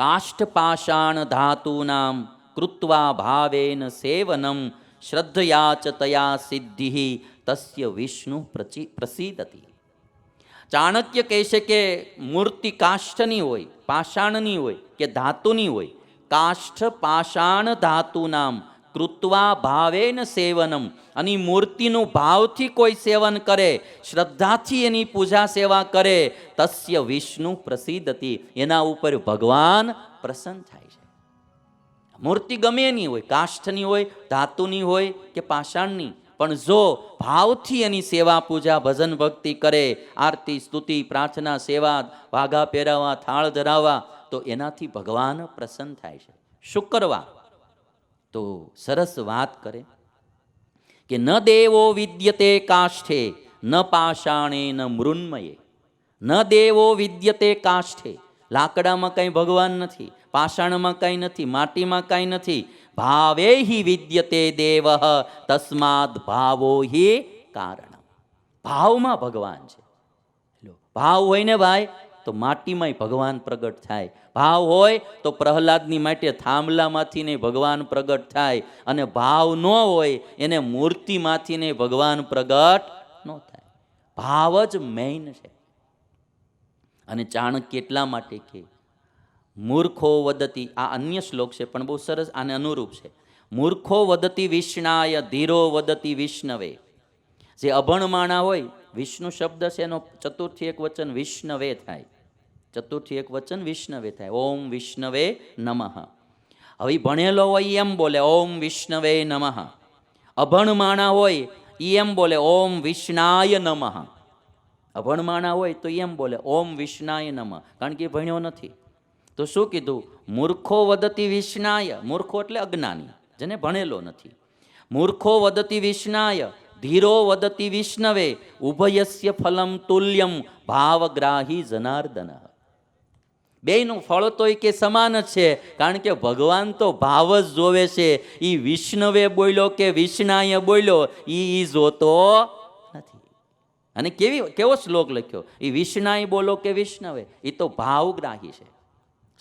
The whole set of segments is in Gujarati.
કાષ્ઠપાષાણ ધાતુનામ કૃત્વા ભાવેન સેવનમ શ્રદ્ધયા ચ તયા સિદ્ધિ તસ્ય વિષ્ણુ પ્રચી પ્રસિદ્ધતી ચાણક્ય કહેશે કે મૂર્તિ કાષ્ઠની હોય પાષાણની હોય કે ધાતુની હોય કાષ્ઠ પાષાણ ધાતુનામ કૃત્વા ભાવેન સેવનમ. અને મૂર્તિનું ભાવથી કોઈ સેવન કરે, શ્રદ્ધાથી એની પૂજા સેવા કરે, તસ્ય વિષ્ણુ પ્રસિદ્ધતી. એના ઉપર ભગવાન પ્રસન્ન થાય છે. મૂર્તિ ગમે એની હોય, કાષ્ઠની હોય, ધાતુની હોય કે પાષાણની, પણ જો ભાવથી એની સેવા પૂજા, ભજન ભક્તિ કરે, આરતી, સ્તુતિ, પ્રાર્થના, સેવા, વાઘા પહેરાવા, થાળ ધરાવવા તો એનાથી ભગવાન પ્રસન્ન થાય છે. શું કરવા તો સરસ વાત કરે કે ન દેવો વિદ્યતે કાષ્ઠે, ન પાષાણે ન મૃન્મયે. ન દેવો વિદ્યતે કાષ્ઠે. લાકડામાં કંઈ ભગવાન નથી, પાષાણમાં કંઈ નથી, માટીમાં કંઈ નથી. ભાવે હિ વિદ્યતે દેવ, તસ્માદ ભાવો હિ કારણ ભાવમાં ભગવાન છે. ભાવ હોય ને ભાઈ? તો માટીમાંય ભગવાન પ્રગટ થાય. ભાવ હોય તો પ્રહલાદની માટે થાંભલામાંથી ને ભગવાન પ્રગટ થાય. અને ભાવ ન હોય એને મૂર્તિમાંથી ને ભગવાન પ્રગટ ન થાય. ભાવ જ મેઇન છે. અને ચાણક્ય એટલા માટે કે મૂર્ખો વદતી, આ અન્ય શ્લોક છે, પણ બહુ સરસ આને અનુરૂપ છે. મૂર્ખો વદતી વિષ્ણાય, ધીરો વદતી વિષ્ણવે. જે અભણ માણા હોય વિષ્ણુ શબ્દ છે એનો ચતુર્થી એક વચન વિષ્ણવે થાય. ચતુર્થી એક વચન વિષ્ણવે થાય. ઓમ વિષ્ણવે નમઃ. હવે ભણેલો હોય એમ બોલે, ઓમ વિષ્ણવે નમઃ. અભણ માણા હોય ઈ એમ બોલે, ઓમ વિષ્ણાય નમઃ. અભણ માણા હોય તો એમ બોલે, ઓમ વિષ્ણાય નમઃ. કારણ કે ભણ્યો નથી. તો શું કીધું? મૂર્ખો વદતી વિષ્ણાય. મૂર્ખો એટલે અજ્ઞાની, જેને ભણેલો નથી. મૂર્ખો વદતી વિષ્ણાય. ધીરો વદતી વિષ્ણવે ઉભયસ્ય ફલમ તુલ્યમ ભાવગ્રાહી જનાર્દન બેયનું ફળ તો કે સમાન જ છે, કારણ કે ભગવાન તો ભાવ જ જોવે છે. એ વિષ્ણવે બોલ્યો કે વિષ્ણાએ બોલ્યો એ જોતો નથી. અને કેવી, કેવો શ્લોક લખ્યો? એ વિષ્ણાએ બોલો કે વિષ્ણવે એ તો ભાવગ્રાહી છે.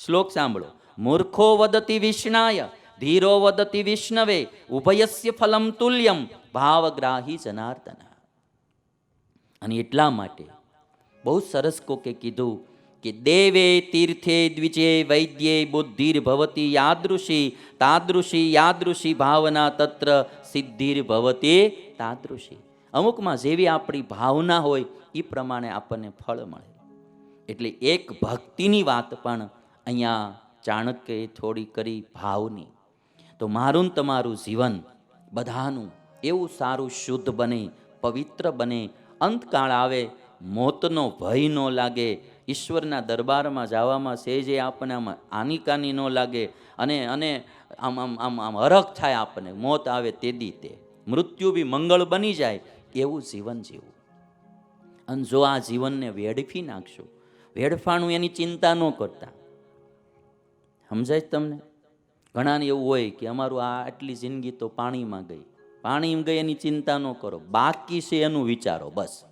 શ્લોક સાંભળો. મૂર્ખો વદતી વિષ્ણાય ધીરો વદતી વિષ્ણવે ઉભયસ્ય ફલમ તુલ્યમ ભાવગ્રાહી જનાર્દન અને એટલા માટે બહુ સરસ કોકે કીધું કે દેવે તીર્થે દ્વિજે વૈદ્યે બુદ્ધિર ભવતી યાદૃશી, તાદૃશી યાદૃશી ભાવના તત્ર સિદ્ધિર ભવતી તાદૃશી. અમુકમાં જેવી આપણી ભાવના હોય એ પ્રમાણે આપણને ફળ મળે. એટલે એક ભક્તિની વાત પણ અહીંયા ચાણક્યએ થોડી કરી ભાવની. તો મારું ને તમારું જીવન બધાનું એવું સારું શુદ્ધ બને, પવિત્ર બને. અંતકાળ આવે, મોતનો ભય ન લાગે. ઈશ્વરના દરબારમાં જવામાં સહેજે આપણને આમ આનિકાની ન લાગે. અને અને આમ આમ આમ આમ હરખ થાય આપણને મોત આવે તે દી તે. મૃત્યુ બી મંગળ બની જાય એવું જીવન જીવવું. અને જો આ જીવનને વેડફી નાખશો, વેડફાણું એની ચિંતા ન કરતા. સમજાય તમને? ઘણાને એવું હોય કે અમારું આ આટલી જિંદગી તો પાણીમાં ગઈ. પાણીમાં ગઈ એની ચિંતા ન કરો. બાકી છે એનું વિચારો, બસ.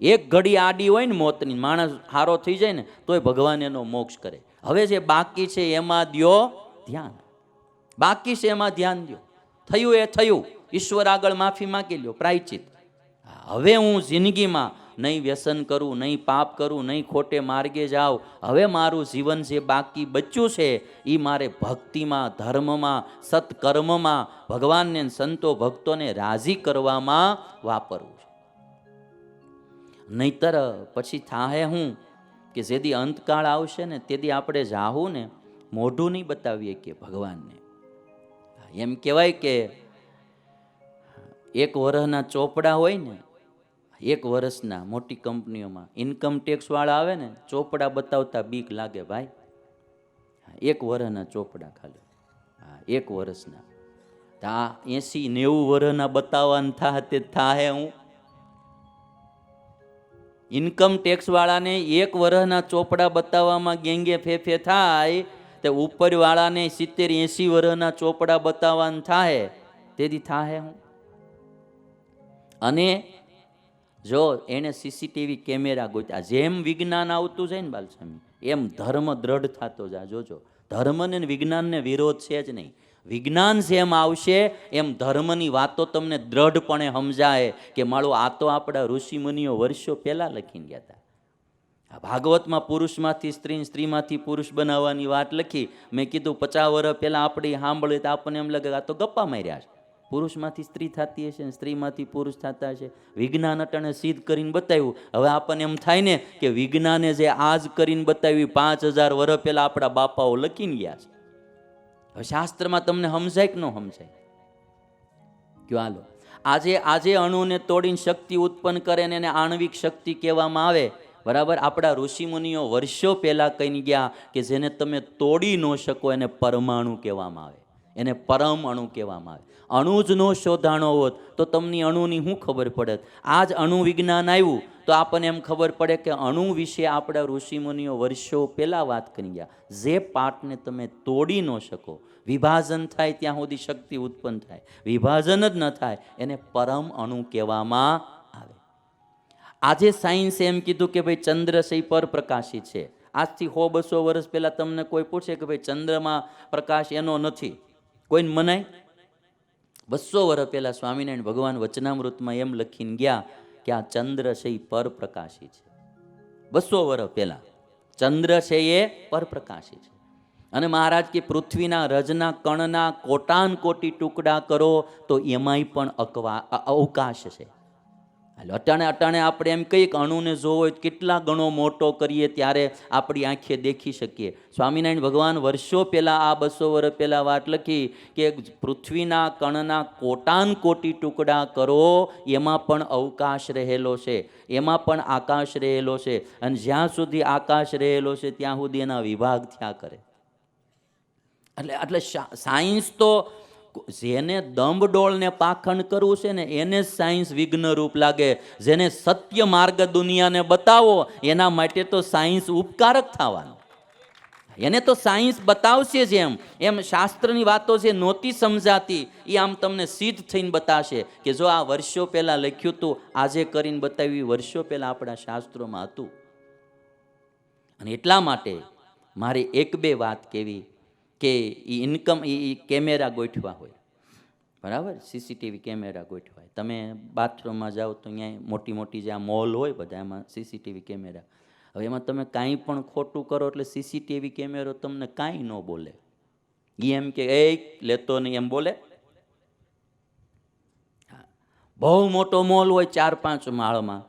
એક ઘડી આડી હોય ને મોતની, માણસ હારો થઈ જાય ને, તોય ભગવાન એનો મોક્ષ કરે. હવે જે બાકી છે એમાં દ્યો ધ્યાન. બાકી છે એમાં ધ્યાન દ્યો. થયું એ થયું. ઈશ્વર આગળ માફી માગી લ્યો, પ્રાયચિત. હવે હું જિંદગીમાં નહીં વ્યસન કરું, નહીં પાપ કરું, નહીં ખોટે માર્ગે જાઉં. હવે મારું જીવન જે બાકી બચ્યું છે એ મારે ભક્તિમાં, ધર્મમાં, સત્કર્મમાં, ભગવાનને સંતો ભક્તોને રાજી કરવામાં વાપરવું છે. નહીતર પછી થાહે હું કે જેદી અંતકાળ આવશે ને તેદી આપણે જાહું ને, મોઢું નહીં બતાવીએ કે ભગવાનને. એમ કહેવાય કે એક વરહના ચોપડા હોય ને એક વર્ષના મોટી કંપનીઓમાં ઇન્કમ ટેક્સવાળા આવે ને, ચોપડા બતાવતા બીક લાગે ભાઈ. એક વર્ષના ચોપડા ખાલી. હા, એક વર્ષના. તા એસી નેવું વર્ષના બતાવવાના થા તે થાહે હું ઇન્કમ ટેક્સવાળાને એક વર્ષના ચોપડા બતાવવામાં ગેંગે ફેફે થાય, તે ઉપરવાળાને સિત્તેર એંસી વર્ષના ચોપડા બતાવવાના થાય તેથી થાહે હું. અને જો એણે સીસીટીવી કેમેરા ગોત્યા, જેમ વિજ્ઞાન આવતું જાય ને બાલસ્વામી, એમ ધર્મ દ્રઢ થતો જા જોજો ધર્મને વિજ્ઞાનને વિરોધ છે જ નહીં. વિજ્ઞાન જેમ આવશે, એમ ધર્મની વાતો તમને દ્રઢપણે સમજાય કે માળો આ તો આપણા ઋષિમુનિઓ વર્ષો પહેલાં લખીને ગયા હતા ભાગવતમાં પુરુષમાંથી સ્ત્રી સ્ત્રીમાંથી પુરુષ બનાવવાની વાત લખી. મેં કીધું પચાસ વર્ષ પહેલાં આપણે સાંભળીએ તો આપણને એમ લાગે આ તો ગપ્પા માર્યા છે. પુરુષમાંથી સ્ત્રી થતી હશે ને સ્ત્રીમાંથી પુરુષ થતા હશે. વિજ્ઞાન અટાણે સિદ્ધ કરીને બતાવ્યું. હવે આપણને એમ થાય ને કે વિજ્ઞાને જે આજ કરીને બતાવ્યું, પાંચ હજાર વર્ષ પહેલાં આપણા બાપાઓ લખીને ગયા છે. હવે શાસ્ત્રમાં તમને સમજાય કે ન સમજાય? કયો હાલો. આજે આજે અણુને તોડીને શક્તિ ઉત્પન્ન કરે ને એને આણ્વિક શક્તિ કહેવામાં આવે. બરાબર? આપણા ઋષિમુનિઓ વર્ષો પહેલાં કહીને ગયા કે જેને તમે તોડી ન શકો એને પરમાણુ કહેવામાં આવે. એને પરમ અણુ કહેવામાં આવે. અણુ જ નો શોધાણો હોત તો તમને અણુની શું ખબર પડે આ જ અણુ વિજ્ઞાન આવ્યું તો આપણને એમ ખબર પડે કે અણુ વિશે આપણા ઋષિમુનિઓ વર્ષો પહેલાં વાત કરી ગયા. જે પાર્ટને તમે તોડી ન શકો, વિભાજન થાય ત્યાં સુધી શક્તિ ઉત્પન્ન થાય. વિભાજન જ ન થાય, એને પરમ અણુ કહેવામાં આવે. આજે સાયન્સે એમ કીધું કે ભાઈ ચંદ્ર એ પરપ્રકાશી છે. આજથી સો બસો વર્ષ પહેલાં તમને કોઈ પૂછે કે ભાઈ ચંદ્રમાં પ્રકાશ એનો નથી. કોઈને મનાય? બસો વર્ષ પહેલાં સ્વામિનારાયણ ભગવાન વચનામૃતમાં એમ લખીને ગયા કે આ ચંદ્ર છે એ પરપ્રકાશી છે. બસો વર્ષ પહેલાં ચંદ્ર છે એ પરપ્રકાશી છે. અને મહારાજ કે પૃથ્વીના રજના, કણના કોટાન કોટી ટુકડા કરો તો એમાંય પણ અકવા અવકાશ છે. હાલો અટાણે અટાણે આપણે એમ કહીએ કે અણુને જોવો હોય કેટલા ગણો મોટો કરીએ ત્યારે આપણી આંખે દેખી શકીએ. સ્વામિનારાયણ ભગવાન વર્ષો પહેલાં આ બસો વર્ષ પહેલાં વાત લખી કે પૃથ્વીના કણના કોટાન કોટી ટુકડા કરો, એમાં પણ અવકાશ રહેલો છે. એમાં પણ આકાશ રહેલો છે. અને જ્યાં સુધી આકાશ રહેલો છે, ત્યાં સુધી એના વિભાગ થયા કરે. એટલે એટલે સાયન્સ તો જેને દંભડોળને પાખંડ કરવું છે ને, એને સાયન્સ વિઘ્ન રૂપ લાગે. જેને સત્ય માર્ગ દુનિયાને બતાવો, એના માટે તો સાયન્સ ઉપકારક થવાનું. એને તો સાયન્સ બતાવશે જ એમ. એમ શાસ્ત્રની વાતો જે નહોતી સમજાતી એ આમ તમને સિદ્ધ થઈને બતાવશે કે જો આ વર્ષો પહેલાં લખ્યું હતું આજે કરીને બતાવ્યું વર્ષો પહેલાં આપણા શાસ્ત્રોમાં હતું. અને એટલા માટે મારે એક બે વાત કહેવી. કે એ ઇન્કમ એ કેમેરા ગોઠવા હોય. બરાબર? સીસીટીવી કેમેરા ગોઠવાય તમે બાથરૂમમાં જાઓ તો અહીંયા મોટી મોટી જે આ મોલ હોય બધા એમાં સીસીટીવી કેમેરા. હવે એમાં તમે કાંઈ પણ ખોટું કરો એટલે સીસીટીવી કેમેરો તમને કાંઈ ન બોલે. એ એમ કે, એ, લેતો નહીં. એમ બોલે? બહુ મોટો મોલ હોય ચાર પાંચ માળમાં.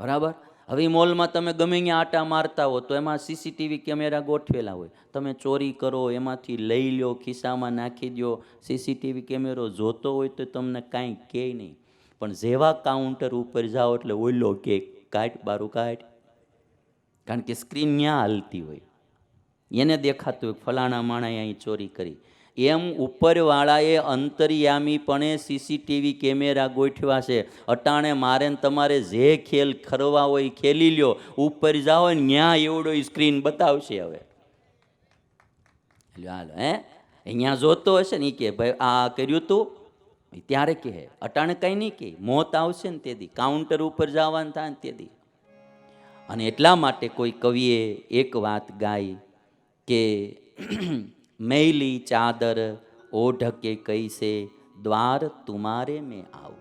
બરાબર? હવે મોલમાં તમે ગમે ત્યાં આટા મારતા હો, તો એમાં સીસીટીવી કેમેરા ગોઠવેલા હોય. તમે ચોરી કરો, એમાંથી લઈ લો ખિસ્સામાં નાખી દો સીસીટીવી કેમેરો જોતો હોય તો તમને કાંઈ કહે નહીં. પણ જેવા કાઉન્ટર ઉપર જાઓ એટલે ઓઈલો કે કાઢ, બારું કાઢ. કારણ કે સ્ક્રીન ત્યાં હાલતી હોય. એને દેખાતું હોય ફલાણા માણાએ અહીં ચોરી કરી. એમ ઉપરવાળાએ અંતર્યામીપણે સીસીટીવી કેમેરા ગોઠવ્યા છે. અટાણે મારે તમારે જે ખેલ ખરવા હોય ખેલી લ્યો. ઉપર જાઓ ને ત્યાં એવડો સ્ક્રીન બતાવશે હવે. હાલો, હે? અહીંયા જોતો હશે ને એ કે, ભાઈ, આ કર્યું તું? ત્યારે કહે, અટાણે કંઈ નહીં કે મોત આવશે ને તેથી કાઉન્ટર ઉપર જવાનું થાય ને તેથી અને એટલા માટે કોઈ કવિએ એક વાત ગાઈ કે મેલી ચાદર ઓઢકે કૈસે દ્વાર તુમારે મેં આવું.